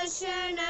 i'm Shana.